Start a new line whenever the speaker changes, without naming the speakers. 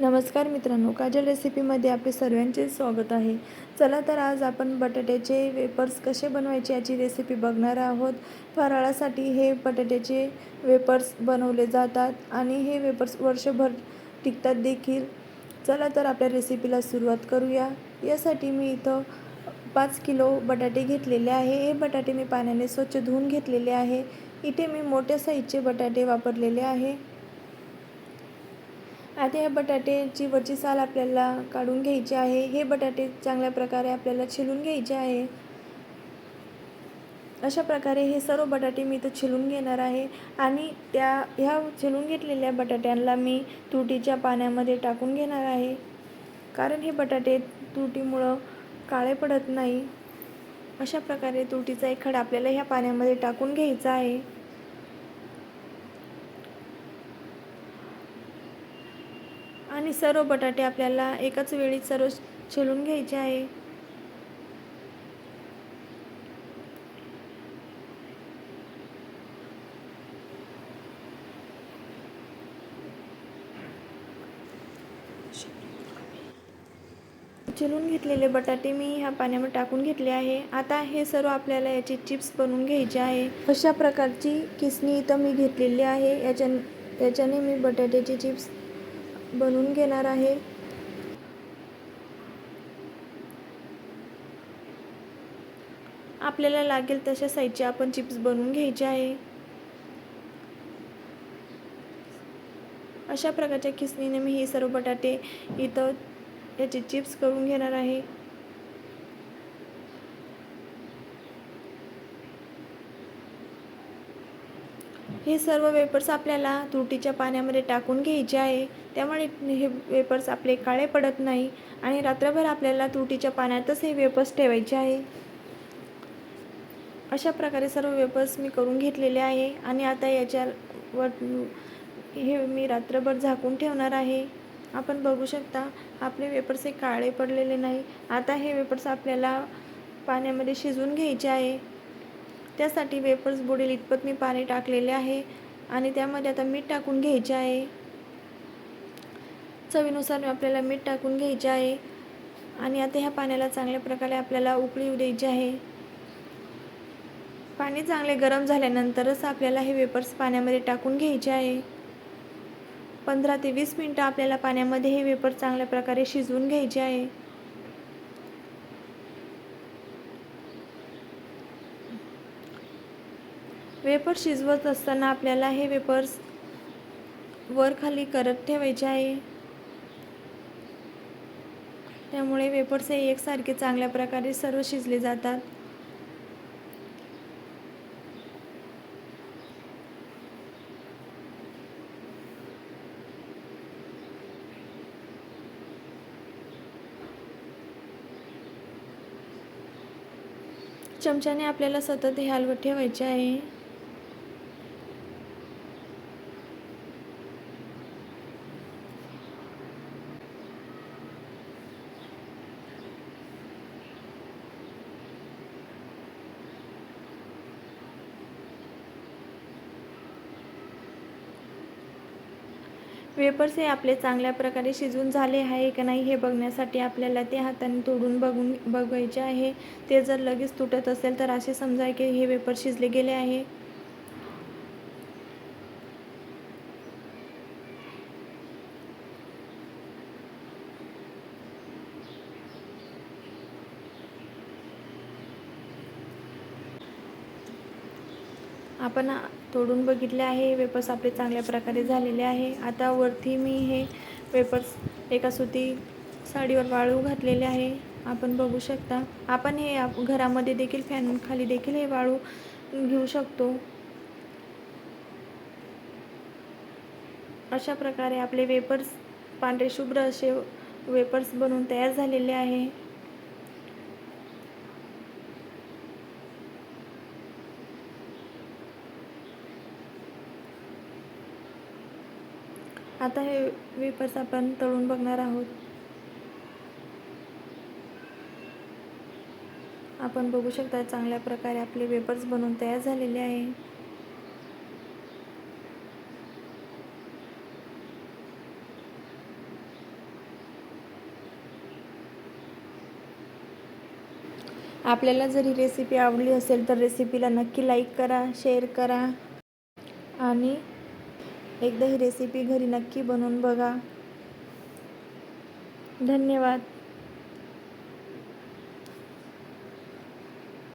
नमस्कार मित्रांनो काजल रेसिपीमध्ये आपले सर्वांचे स्वागत आहे. चला तर आज आपण बटाट्याचे वेपर्स कसे बनवायचे याची रेसिपी बघणार आहोत. फराळासाठी हे बटाट्याचे वेपर्स बनवले जातात आणि हे वेपर्स वर्षभर टिकतात देखील. चला तर आपल्या रेसिपीला सुरुवात करूया. यासाठी मी इथं पाच किलो बटाटे घेतलेले आहे. हे बटाटे मी पाण्याने स्वच्छ धुवून घेतलेले आहे. इथे मी मोठ्या साईजचे बटाटे वापरलेले आहे. आता हे बटाट्याची वरची साल आपल्याला काढून घ्यायची आहे हे बटाटे चांगल्या प्रकारे आपल्याला छिलून घ्यायचे आहे. अशा प्रकारे हे सर्व बटाटे मी इथं छिलून घेणार आहे आणि त्या ह्या छिलून घेतलेल्या बटाट्यांना मी तुरटीच्या पाण्यामध्ये टाकून घेणार आहे. कारण हे बटाटे तुरटीमुळं काळे पडत नाही. अशा प्रकारे तुरटीचा एक खडा आपल्याला ह्या पाण्यामध्ये टाकून घ्यायचा आहे. आणि सर्व बटाटे आपल्याला एकाच वेळी सर्व छिलून घ्यायचे आहे. चिरून घेतलेले बटाटे मी ह्या पाण्यामध्ये टाकून घेतले आहे. आता हे सर्व आपल्याला याचे चिप्स बनवून घ्यायचे आहे. अशा प्रकारची किसणी इथं मी घेतलेली आहे. याच्या याच्याने मी बटाट्याचे चिप्स बनवून घेणार आहे. आपल्याला लागेल तशा साईजचे आपण चिप्स बनवून घ्यायचे आहे. अशा प्रकारच्या खिसणीने मी हे सर्व बटाटे इथं याचे चिप्स करून घेणार आहे. हे सर्व वेपर्स आपल्याला तुरटीच्या पाण्यामध्ये टाकून घ्यायचे आहे. त्यामुळे हे वेपर्स आपले काळे पडत नाही आणि रात्रभर आपल्याला तुरटीच्या पाण्यातच हे वेपर्स ठेवायचे आहे. अशा प्रकारे सर्व वेपर्स मी करून घेतलेले आहे आणि आता याच्यावर हे मी रात्रभर झाकून ठेवणार आहे. आपण बघू शकता आपले वेपर्स हे काळे पडलेले नाही. आता हे वेपर्स आपल्याला पाण्यामध्ये शिजवून घ्यायचे आहे. त्यासाठी वेपर्स बुडेल इतपत मी पाणी टाकलेले आहे आणि त्यामध्ये आता मीठ टाकून घ्यायचे आहे. चवीनुसार आपल्याला मीठ टाकून घ्यायचे आहे. आणि आता ह्या पाण्याला चांगल्या प्रकारे आपल्याला उकळी येऊ द्यायची आहे. पाणी चांगले गरम झाल्यानंतरच आपल्याला हे वेपर्स पाण्यामध्ये टाकून घ्यायचे आहे. पंधरा ते वीस मिनटं आपल्याला पाण्यामध्ये हे वेपर चांगल्या प्रकारे शिजवून घ्यायचे आहे. वेपर शिजवत असताना आपल्याला हे वेपर्स वर खाली करत ठेवायचे आहे. त्यामुळे वेपर्स हे एकसारखे चांगल्या प्रकारे सर्व शिजले जातात. चमच्याने आपल्याला सतत हे हलवत ठेवायचे आहे. वेपर्स हे आपले चांगल्या प्रकारे शिजून झाले आहे का नाही हे बघण्यासाठी आपल्याला ते हाताने तोडून बघून बघायचे आहे. ते जर लगेच तुटत असेल तर असे समजा की हे वेपर शिजले गेले आहे. आपण तोडून बघितले आहे. वेपर्स आपले चांगल्या प्रकारे झालेले आहे. आता वरती मी हे वेपर्स एका सुती साडीवर वाळू घातलेले आहे. आपण बघू शकता. आपण हे आप घरामध्ये देखील फॅन खाली देखील हे वाळू घेऊ शकतो. अशा प्रकारे आपले वेपर्स पांढरे शुभ्र असे वेपर्स बनवून तयार झालेले आहे. आता हे वेपर्स आपण तळून बघणार आहोत. आपण बघू शकता चांगल्या प्रकारे आपले वेपर्स बनवून तयार झालेले आहे. आपल्याला जर ही रेसिपी आवडली असेल तर रेसिपीला नक्की लाईक करा शेअर करा. आणि एकदा ही रेसिपी घरी नक्की बनवून बघा. धन्यवाद.